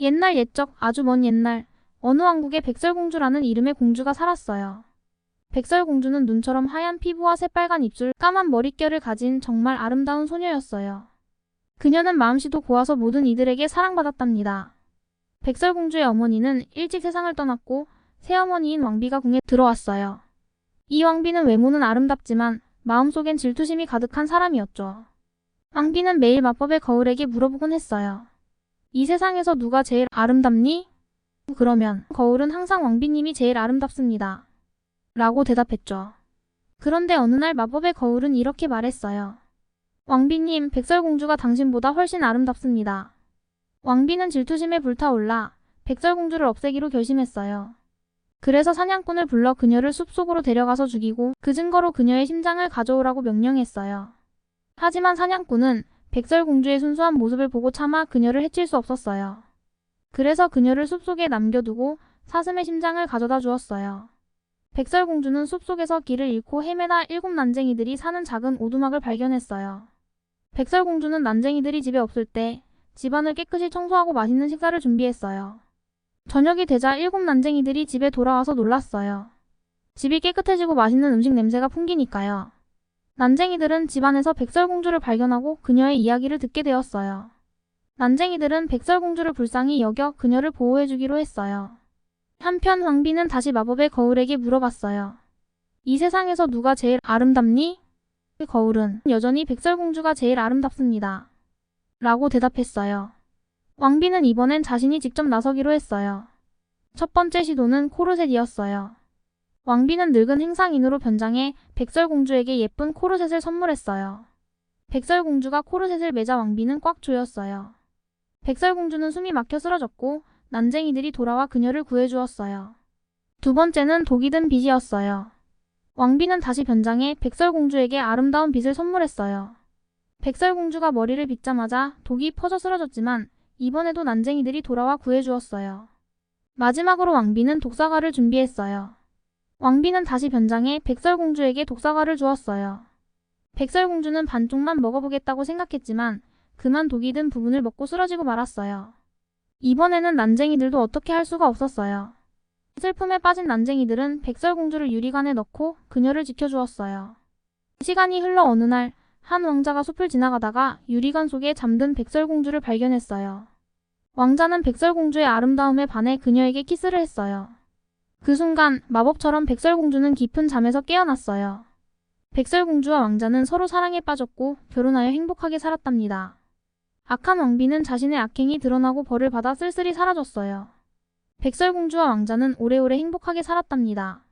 옛날 옛적 아주 먼 옛날 어느 왕국에 백설공주라는 이름의 공주가 살았어요. 백설공주는 눈처럼 하얀 피부와 새빨간 입술, 까만 머릿결을 가진 정말 아름다운 소녀였어요. 그녀는 마음씨도 고와서 모든 이들에게 사랑받았답니다. 백설공주의 어머니는 일찍 세상을 떠났고 새어머니인 왕비가 궁에 들어왔어요. 이 왕비는 외모는 아름답지만 마음속엔 질투심이 가득한 사람이었죠. 왕비는 매일 마법의 거울에게 물어보곤 했어요. 이 세상에서 누가 제일 아름답니? 그러면 거울은 항상 왕비님이 제일 아름답습니다. 라고 대답했죠. 그런데 어느 날 마법의 거울은 이렇게 말했어요. 왕비님, 백설공주가 당신보다 훨씬 아름답습니다. 왕비는 질투심에 불타올라 백설공주를 없애기로 결심했어요. 그래서 사냥꾼을 불러 그녀를 숲속으로 데려가서 죽이고 그 증거로 그녀의 심장을 가져오라고 명령했어요. 하지만 사냥꾼은 백설공주의 순수한 모습을 보고 차마 그녀를 해칠 수 없었어요. 그래서 그녀를 숲속에 남겨두고 사슴의 심장을 가져다 주었어요. 백설공주는 숲속에서 길을 잃고 헤매다 일곱 난쟁이들이 사는 작은 오두막을 발견했어요. 백설공주는 난쟁이들이 집에 없을 때 집안을 깨끗이 청소하고 맛있는 식사를 준비했어요. 저녁이 되자 일곱 난쟁이들이 집에 돌아와서 놀랐어요. 집이 깨끗해지고 맛있는 음식 냄새가 풍기니까요. 난쟁이들은 집안에서 백설공주를 발견하고 그녀의 이야기를 듣게 되었어요. 난쟁이들은 백설공주를 불쌍히 여겨 그녀를 보호해주기로 했어요. 한편 왕비는 다시 마법의 거울에게 물어봤어요. 이 세상에서 누가 제일 아름답니? 그 거울은 여전히 백설공주가 제일 아름답습니다. 라고 대답했어요. 왕비는 이번엔 자신이 직접 나서기로 했어요. 첫 번째 시도는 코르셋이었어요. 왕비는 늙은 행상인으로 변장해 백설공주에게 예쁜 코르셋을 선물했어요. 백설공주가 코르셋을 매자 왕비는 꽉 조였어요. 백설공주는 숨이 막혀 쓰러졌고 난쟁이들이 돌아와 그녀를 구해주었어요. 두 번째는 독이 든 빛이었어요. 왕비는 다시 변장해 백설공주에게 아름다운 빛을 선물했어요. 백설공주가 머리를 빗자마자 독이 퍼져 쓰러졌지만 이번에도 난쟁이들이 돌아와 구해주었어요. 마지막으로 왕비는 독사과를 준비했어요. 왕비는 다시 변장해 백설공주에게 독사과를 주었어요. 백설공주는 반쪽만 먹어보겠다고 생각했지만 그만 독이 든 부분을 먹고 쓰러지고 말았어요. 이번에는 난쟁이들도 어떻게 할 수가 없었어요. 슬픔에 빠진 난쟁이들은 백설공주를 유리관에 넣고 그녀를 지켜주었어요. 시간이 흘러 어느 날 한 왕자가 숲을 지나가다가 유리관 속에 잠든 백설공주를 발견했어요. 왕자는 백설공주의 아름다움에 반해 그녀에게 키스를 했어요. 그 순간 마법처럼 백설공주는 깊은 잠에서 깨어났어요. 백설공주와 왕자는 서로 사랑에 빠졌고 결혼하여 행복하게 살았답니다. 악한 왕비는 자신의 악행이 드러나고 벌을 받아 쓸쓸히 사라졌어요. 백설공주와 왕자는 오래오래 행복하게 살았답니다.